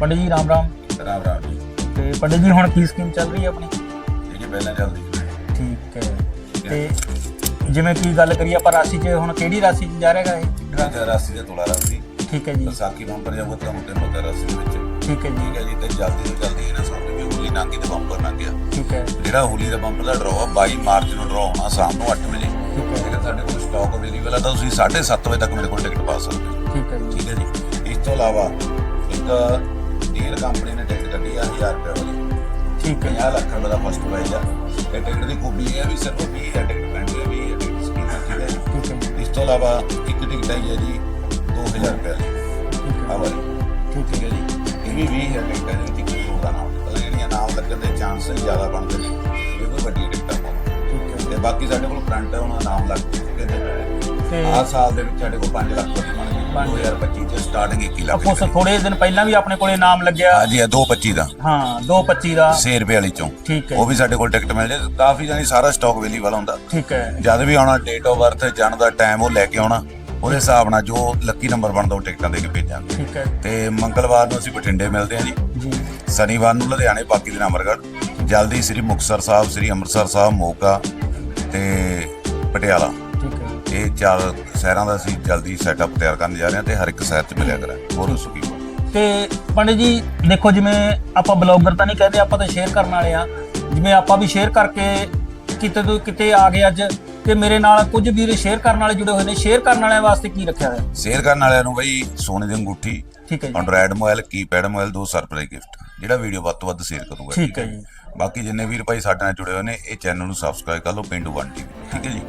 ਪੰਡਿਤ ਜੀ ਰਾਮ ਰਾਮ। ਰਾਮ ਰਾਮ ਜੀ। ਤੇ ਪੰਡਿਤ ਜੀ ਹੁਣ ਕੀ ਸਕੀਮ ਚੱਲ ਰਹੀ ਹੈ ਆਪਣੀ? ਇਹ ਜੀ ਪਹਿਲਾਂ ਚੱਲਦੀ ਸੀ। ਠੀਕ ਹੈ। ਤੇ ਜਿਵੇਂ ਕੀ ਗੱਲ ਕਰੀਏ ਆਪਾਂ ਰਾਸ਼ੀ 'ਚ ਹੁਣ ਕਿਹੜੀ ਰਾਸ਼ੀ 'ਚ ਜਾ ਰਿਹਾਗਾ ਇਹ? ਜਿਹੜਾ ਰਾਸੀ ਦੇ ਤੋਲਾ ਰਾਸੀ। ਠੀਕ ਹੈ ਜੀ। ਵਿਸਾਖੀ ਬੰਪਰ ਜਾਊਗਾ ਤੁਹਾਨੂੰ ਤੇ ਪਤਾ ਰਾਸੀ ਦੇ ਵਿੱਚ। ਠੀਕ ਹੈ ਜੀ। ਠੀਕ ਹੈ ਜੀ ਤੇ ਜਲਦੀ ਤੋਂ ਜਲਦੀ ਇਹਨਾਂ ਸਾਹਮਣੇ ਵੀ ਹੋਲੀ ਨਾਂਗੀ ਤੇ ਬੰਪਰ ਲੰਘ ਗਿਆ। ਠੀਕ ਹੈ। ਜਿਹੜਾ ਹੋਲੀ ਦਾ ਬੰਪਰ ਦਾ ਡਰਾਅ 22 ਮਾਰਚ ਨੂੰ ਡਰਾਅ ਹੋਣਾ ਸ਼ਾਮ ਨੂੰ 8 ਵਜੇ। ਠੀਕ ਹੈ। ਜੇਕਰ ਸਾਡੇ ਕੋਲ ਸਟਾਕ ਅਵੇਲੇਬਲ ਹੈ ਤਾਂ ਤੁਸੀਂ 7:30 ਵਜੇ ਤੱਕ ਮੇਰੇ ਕੋਲ ਟਿਕਟ ਪਾ ਸਕਦੇ ਹੋ। ਠੀਕ ਹੈ ਜੀ। ਠੀਕ ਹੈ ਜੀ। ਇਸ ਤੋਂ ਇਲਾਵਾ ਇੱਕ ਕੰਪਨੀ ਨੇ ਟਿਕਟ ਕੱਢੀ ਆ 1000 ਰੁਪਏ ਵਾਲੀ। ਠੀਕ ਹੈ। 50 ਲੱਖ ਰੁਪਏ ਦਾ ਫਸਟ ਪ੍ਰਾਈਜ਼ ਆ। ਇਹ ਟਿਕਟ ਦੀ ਖੂਬੀ ਇਹ ਹੈ ਵੀ ਸਿਰਫ 20 ਹੈ ਟਿਕਟ ਪੈਂਦੀ ਹੈ 20 ਹੈ ਟਿਕਟ ਸਕੀਮ ਠੀਕ ਹੈ ਹੈ। ਇਸ ਤੋਂ ਇਲਾਵਾ ਇੱਕ ਟਿਕਟ ਆਈ ਹੈ ਜੀ 2000 ਰੁਪਏ ਠੀਕ ਆ ਹੈ ਵਾਲੀ। ਠੀਕ ਹੈ। ਜੀ। ਇਹ ਵੀ 20000 ਟਿਕਟ ਹੈ ਜਿਹਦੇ ਕੋਈ ਨਾਮ ਤਾਂ ਜਿਹੜੀਆਂ ਨਾਮ ਲੱਗਣ ਦੇ ਚਾਂਸ ਜ਼ਿਆਦਾ ਬਣਦੇ ਨੇ। ਇਹ ਕੋਈ ਵੱਡੀ ਟਿਕਟਾਂ ਹੈ। ਤੇ ਬਾਕੀ ਸਾਡੇ ਕੋਲ ਫਰੰਟ ਹੈ ਉਹਨਾਂ ਦਾ ਨਾਮ ਲੱਗ ਚੁੱਕੇ ਨੇ ਤੇ ਆਹ ਸਾਲ ਦੇ ਵਿੱਚ ਸਾਡੇ ਕੋਲ 5 ਲੱਖ ਰੁਪਏ ਬਣ ਗਏ। ਪੰਜ। 2025 ਚ ਸਟਾਰਟਿੰਗ 21 ਲੱਖ ਆਪੋ ਥੋੜੇ ਦਿਨ ਪਹਿਲਾਂ ਵੀ ਆਪਣੇ ਕੋਲੇ ਨਾਮ ਲੱਗਿਆ। ਹਾਂਜੀ ਇਹ 225 ਦਾ। ਹਾਂ 225 ਦਾ। 6 ਰੁਪਏ ਵਾਲੀ ਚੋਂ। ਠੀਕ ਹੈ। ਉਹ ਵੀ ਸਾਡੇ ਕੋਲ ਟਿਕਟ ਮਿਲ ਜੇ ਕਾਫੀ ਜਾਨੀ ਸਾਰਾ ਸਟਾਕ ਅਵੇਲੇਬਲ ਹੁੰਦਾ। ਠੀਕ ਹੈ। ਜਦ ਵੀ ਆਉਣਾ ਡੇਟ ਆਫ ਬਰਥ ਜਾਣ ਦਾ ਟਾਈਮ ਉਹ ਲੈ ਕੇ ਆਉਣਾ ਉਹਦੇ ਹਿਸਾਬ ਨਾਲ ਜੋ ਲੱਕੀ ਨੰਬਰ ਬਣਦਾ ਉਹ ਟਿਕਟਾਂ ਦੇ ਕੇ ਭੇਜਾਂਗੇ ਠੀਕ ਹੈ। ਤੇ ਮੰਗਲਵਾਰ ਨੂੰ ਅਸੀਂ ਬਠਿੰਡੇ ਮਿਲਦੇ ਹਾਂ ਜੀ। ਜੀ। ਸ਼ਨੀਵਾਰ ਨੂੰ ਲੁਧਿਆਣੇ ਬਾਕੀ ਦਿਨ ਅਮਰਗੜ੍ਹ। ਜਲਦੀ ਸ੍ਰੀ ਮੁਕਤਸਰ ਸਾਹਿਬ ਸ੍ਰੀ ਅੰਮ੍ਰਿਤਸਰ ਸਾਹਿਬ ਮੋਗਾ ਤੇ ਪਟਿਆਲਾ। ਇਹ ਚਾਰ ਸ਼ਹਿਰਾਂ ਦਾ ਅਸੀਂ ਜਲਦੀ ਸੈਟਅਪ ਤਿਆਰ ਕਰਨ ਜਾ ਰਹੇ ਹਾਂ ਤੇ ਹਰ ਇੱਕ ਸ਼ਹਿਰ 'ਚ ਮਿਲਿਆ ਕਰਾਂਗੇ। ਹੋਰ ਕੀ ਤੇ ਪੰਡਿਤ ਜੀ ਦੇਖੋ ਜਿਵੇਂ ਆਪਾਂ ਬਲੌਗਰ ਤਾਂ ਨਹੀਂ ਕਹਿੰਦੇ ਆਪਾਂ ਤਾਂ ਸ਼ੇਅਰ ਕਰਨ ਵਾਲੇ ਆ ਜਿਵੇਂ ਆਪਾਂ ਵੀ ਸ਼ੇਅਰ ਕਰਕੇ ਕਿਤੇ ਤੋਂ ਕਿਤੇ ਆ ਗਏ ਅੱਜ ਤੇ ਮੇਰੇ ਨਾਲ ਕੁਝ ਵੀਰ ਸ਼ੇਅਰ ਕਰਨ ਵਾਲੇ ਜੁੜੇ ਹੋਏ ਨੇ। ਸ਼ੇਅਰ ਕਰਨ ਵਾਲਿਆਂ ਵਾਸਤੇ ਕੀ ਰੱਖਿਆ ਹੋਇਆ? ਸ਼ੇਅਰ ਕਰਨ ਵਾਲਿਆਂ ਨੂੰ ਬਈ ਸੋਨੇ ਦੀ ਅੰਗੂਠੀ ਠੀਕ ਹੈ ਜੀ। ਐਂਡਰੋਇਡ ਮੋਬਾਈਲ ਕੀਪੈਡ ਮੋਬਾਈਲ ਦੋ ਸਰਪ੍ਰਾਈਜ਼ ਗਿਫਟ ਜਿਹੜਾ ਵੀਡੀਓ ਵੱਧ ਤੋਂ ਵੱਧ ਸ਼ੇਅਰ ਕਰੂਗਾ ਠੀਕ ਹੈ ਜੀ। ਬਾਕੀ ਜਿੰਨੇ ਵੀਰ ਭਾਈ ਸਾਡੇ ਨਾਲ ਜੁੜੇ ਹੋਏ ਨੇ ਇਹ ਚੈਨਲ ਨੂੰ ਸਬਸਕ੍ਰਾਈਬ ਕਰ ਲਓ ਪਿੰਡੂ 1 ਟੀਵੀ ਠੀਕ ਹੈ ਜੀ।